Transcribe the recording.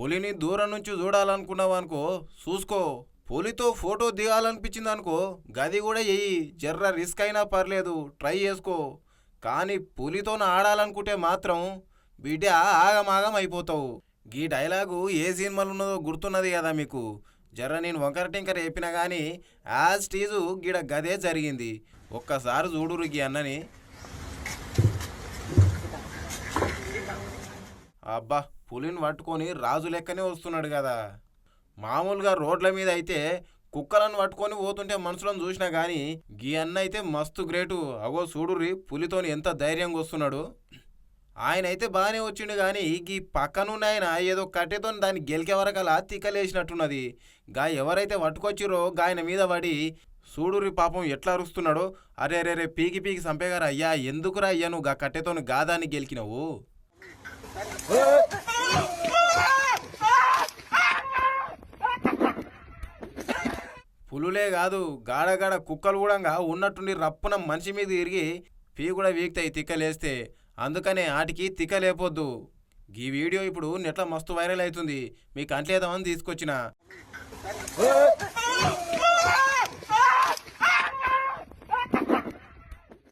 పులిని దూరం నుంచి చూడాలనుకున్నావు అనుకో చూసుకో. పులితో ఫోటో దిగాలనిపించింది అనుకో గది కూడా ఎయ్యి. జర్ర రిస్క్ అయినా పర్లేదు ట్రై చేసుకో. కానీ పులితోన ఆడాలనుకుంటే మాత్రం బిడ్డ ఆగమాగం అయిపోతావు. గీ డైలాగు ఏ సినిమాలు ఉన్నదో గుర్తున్నది కదా మీకు. జర్ర నేను వంకర టింకర చెప్పినా కానీ యాజ్ టీజు గీడ గదే జరిగింది. ఒక్కసారి చూడురు గీ అన్నని. అబ్బా! పులిని పట్టుకొని రాజు లెక్కనే వస్తున్నాడు కదా. మామూలుగా రోడ్ల మీద అయితే కుక్కలను పట్టుకొని పోతుంటే మనుషులను చూసినా కానీ గీ అన్న అయితే మస్తు గ్రేటు. అగో చూడుర్రి పులితోని ఎంత ధైర్యంగా వస్తున్నాడు. ఆయన అయితే బాగానే వచ్చిండు కానీ గీ పక్కనున్న ఆయన ఏదో కట్టెతో దాన్ని గెలికే వరకలా తిక్కలేసినట్టున్నది. గా ఎవరైతే పట్టుకొచ్చిరో గాయన మీద పడి చూడుర్రి పాపం ఎట్లా అరుస్తున్నాడో అరే అరే రే పీకి పీకి చంపేగారు అయ్యా ఎందుకురా అయ్యా నువ్వు గా కట్టెతో గాదాన్ని గెలికినవు? పులులే కాదు గాడగాడ కుక్కలు కూడా ఉన్నట్టుండి రప్పున మనిషి మీద తిరిగి పీ కూడా వీక్తాయి తిక్కలేస్తే. అందుకనే ఆటికి తిక్క లేపొద్దు ఈ వీడియో ఇప్పుడు నెట్ల మస్తు వైరల్ అవుతుంది. మీకు అంట్లేదామని తీసుకొచ్చిన.